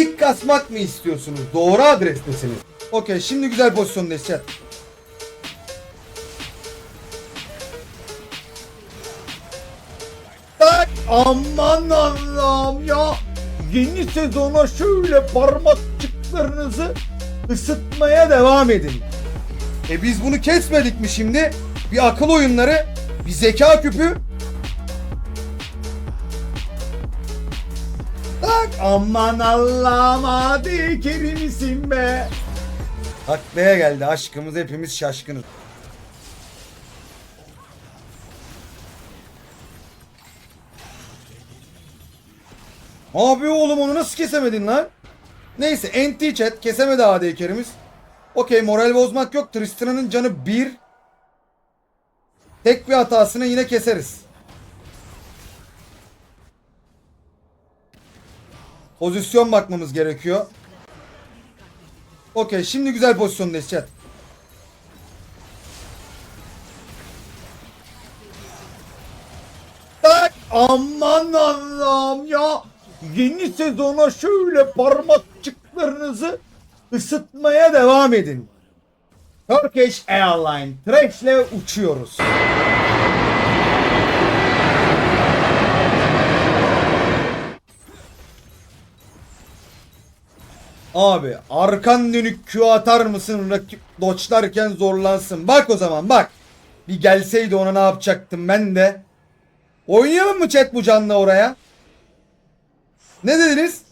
Lig kasmak mı istiyorsunuz? Doğru adrestesiniz. Okey şimdi güzel pozisyondayız chat. Aman Allah'ım ya. Yeni sezona şöyle parmakçıklarınızı Isıtmaya devam edin. E biz bunu kesmedik mi şimdi? Bir akıl oyunları, bir zeka küpü. Aman Allah'ım hadi kerimisin be. Taklaya geldi aşkımız hepimiz şaşkınız. Abi oğlum onu nasıl kesemedin lan? Neyse NT chat kesemedi AD kerimiz. Okey moral bozmak yok. Tristana'nın canı 1. Tek bir hatasını yine keseriz. Pozisyon bakmamız gerekiyor. Okey şimdi güzel pozisyondayız chat. Tak aman Allah'ım ya. Yeni sezona şöyle parmakçıklarınızı Isıtmaya devam edin. Turkish Airlines Trash'le uçuyoruz. Abi arkan dönük Q atar mısın rakip doçlarken zorlansın. Bak o zaman bak. Bir gelseydi ona ne yapacaktım ben de. Oynayalım mı chat bu canlı oraya? Ne dediniz?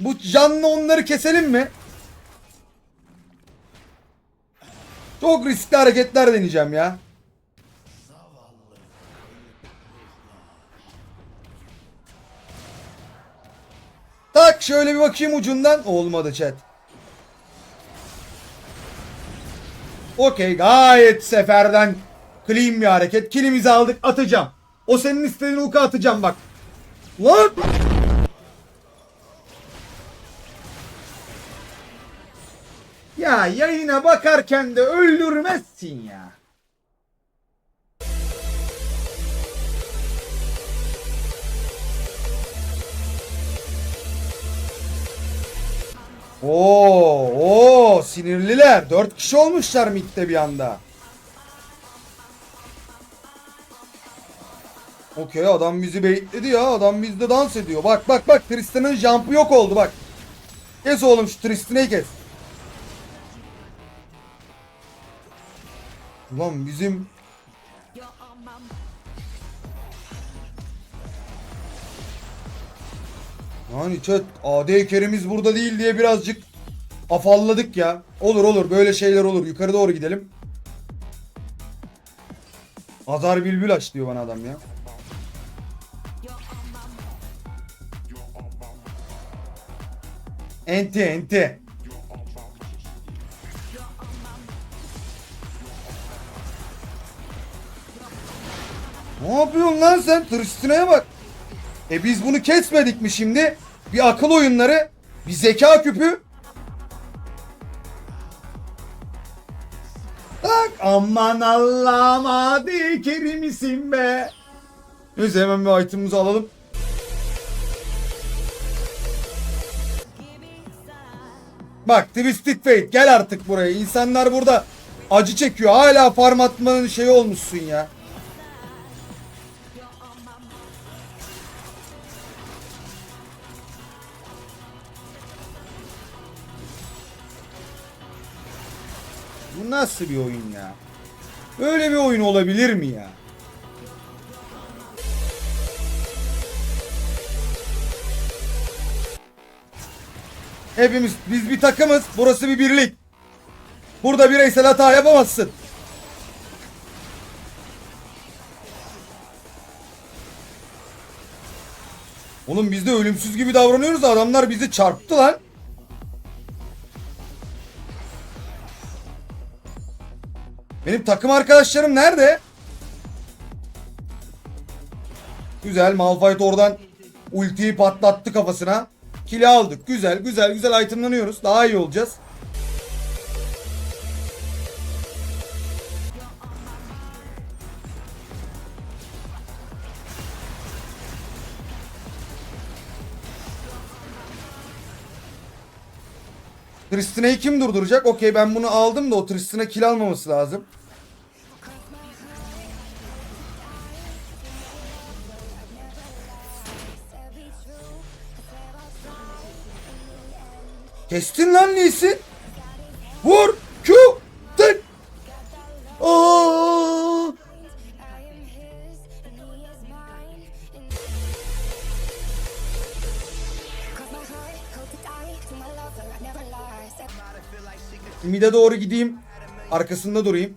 Bu canlı onları keselim mi? Çok riskli hareketler deneyeceğim ya. Şöyle bir bakayım ucundan. Olmadı chat. Okey gayet seferden clean bir hareket. Kilimizi aldık atacağım. O senin istediğin uka atacağım bak. Lan! ya yayına bakarken de öldürmezsin ya. Oo, oo sinirliler. Dört kişi olmuşlar midde bir anda. Okey adam bizi bekledi ya. Adam bizde dans ediyor. Bak bak bak Tristan'ın jump'ı yok oldu bak. Kes oğlum şu Tristan'ı kes. Ulan bizim Yani chat AD kerimiz burada değil diye birazcık afalladık ya. Olur olur böyle şeyler olur. Yukarı doğru gidelim. Azar bülbül aç diyor bana adam ya. Enti enti. Ne yapıyorsun lan sen? Tristina'ya bak. E biz bunu kesmedik mi şimdi? Bir akıl oyunları, bir zeka küpü. Tak aman Allah'ım hadi kerimisin be. Neyse hemen bir itemimizi alalım. Bak Twisted Fate gel artık buraya. İnsanlar burada acı çekiyor. Hala farm atmanın şeyi olmuşsun ya. Bu nasıl bir oyun ya? Böyle bir oyun olabilir mi ya? Hepimiz biz bir takımız. Burası bir birlik. Burada bireysel hata yapamazsın. Oğlum biz de ölümsüz gibi davranıyoruz da adamlar bizi çarptı lan. Benim takım arkadaşlarım nerede? Güzel Malphite oradan ultiyi patlattı kafasına. Kili aldık. Güzel güzel güzel itemlanıyoruz. Daha iyi olacağız. Tristana'yı kim durduracak? Okey ben bunu aldım da o Tristana kill almaması lazım. Kestin lan Lee'sin. Vur. Q. Tık. Aa! Mid'e doğru gideyim. Arkasında durayım.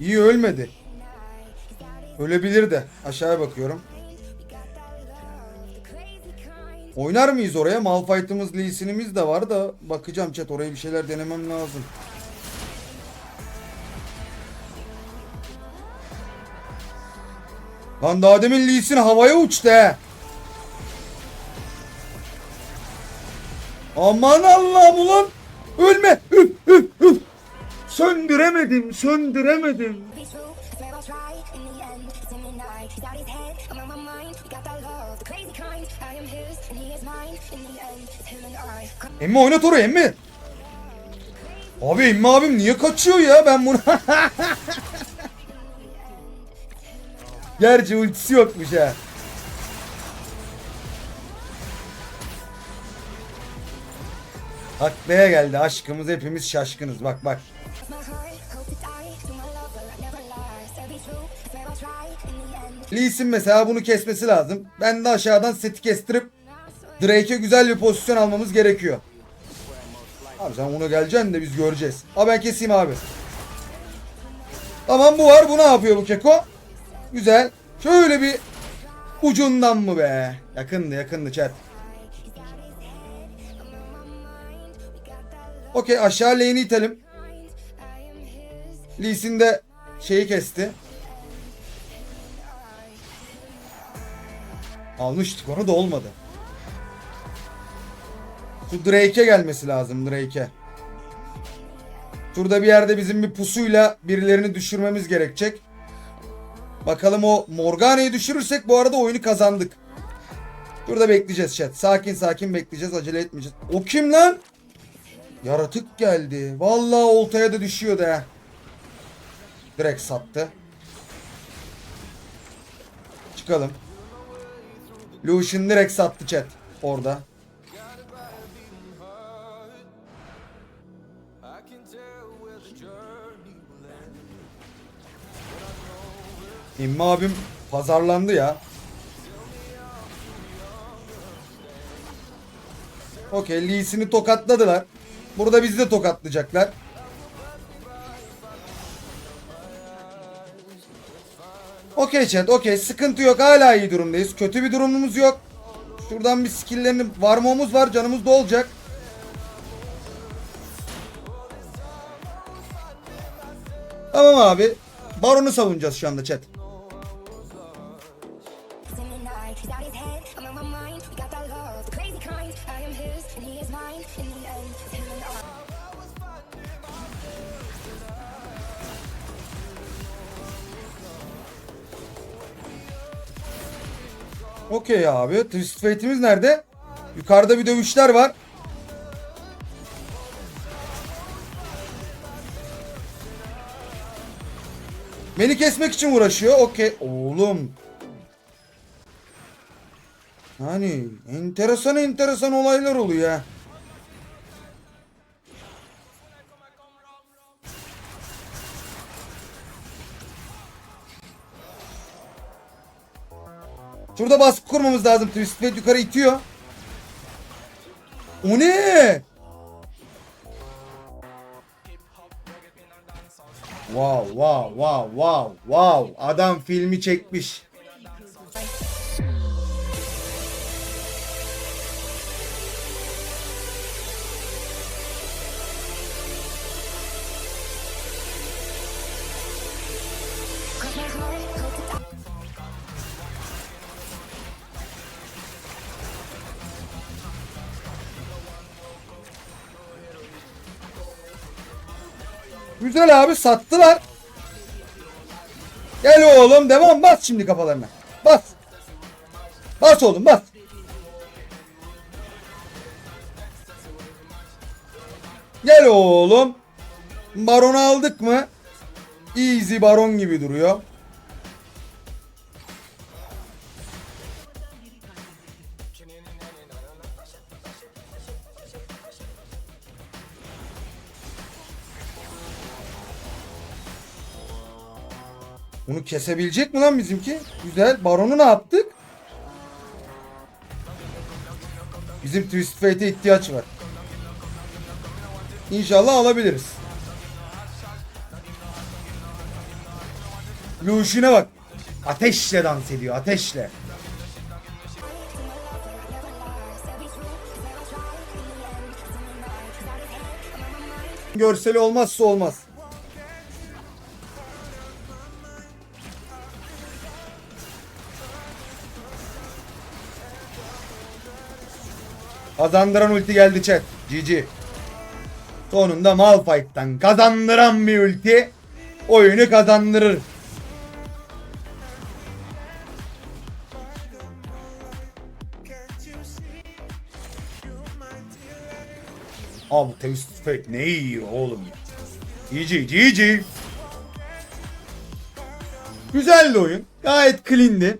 İyi ölmedi. Ölebilir de. Aşağıya bakıyorum. Oynar mıyız oraya? Malphite'ımız, Lee Sin'imiz de var da bakacağım chat oraya bir şeyler denemem lazım. Lan daha demin Lee havaya uçtu he. Aman Allah'ım ulan. Ölme. Üf, üf, üf. Söndüremedim, söndüremedim. Emmi oynat oraya Emmi. Abi Emmi abim niye kaçıyor ya ben bunu... Gerçi ultisi yokmuş ha. Haklaya geldi aşkımız hepimiz şaşkınız bak bak. Lee Sin mesela bunu kesmesi lazım. Ben de aşağıdan seti kestirip Drake'e güzel bir pozisyon almamız gerekiyor. Abi sen ona geleceksin de biz göreceğiz. Ha ben keseyim abi. Tamam bu var. Bu ne yapıyor bu keko? Güzel. Şöyle bir ucundan mı be? Yakındı yakındı chat. Okey aşağı lane'i itelim. Lee Sin de şeyi kesti. Almıştık onu da olmadı. Şu Drake'e gelmesi lazım Drake'e. Şurada bir yerde bizim bir pusuyla birilerini düşürmemiz gerekecek. Bakalım o Morgana'yı düşürürsek bu arada oyunu kazandık. Şurada bekleyeceğiz chat. Sakin sakin bekleyeceğiz. Acele etmeyeceğiz. O kim lan? Yaratık geldi. Vallahi oltaya da düşüyordu ha. Direkt sattı. Çıkalım. Lucian direkt sattı chat. Orada. İmmi abim pazarlandı ya. Okey Lee'sini tokatladılar. Burada bizi de tokatlayacaklar. Okey chat okey sıkıntı yok hala iyi durumdayız. Kötü bir durumumuz yok. Şuradan bir skill'lerini varmamız var canımız da olacak. Tamam abi. Baron'u savunacağız şu anda chat. Okey abi. Twist Fate'imiz nerede? Yukarıda bir dövüşler var. Beni kesmek için uğraşıyor. Okey. Oğlum. Yani enteresan enteresan olaylar oluyor Şurada baskı kurmamız lazım. Twist Fate yukarı itiyor. O ne? Wow wow wow wow wow adam filmi çekmiş. Güzel abi sattılar. Gel oğlum devam bas şimdi kafalarına. Bas. Bas oğlum bas. Gel oğlum. Baron'u aldık mı? Easy baron gibi duruyor. Bunu kesebilecek mi lan bizimki? Güzel. Baron'u ne yaptık? Bizim Twist Fate'e ihtiyaç var. İnşallah alabiliriz. Lucian'e bak. Ateşle dans ediyor. Ateşle. Görseli olmazsa olmaz. Kazandıran ulti geldi chat. GG. Sonunda Malphite'dan kazandıran bir ulti oyunu kazandırır. Abi Twisted Fate ne iyi oğlum ya. GG GG. Güzeldi oyun. Gayet clean'di.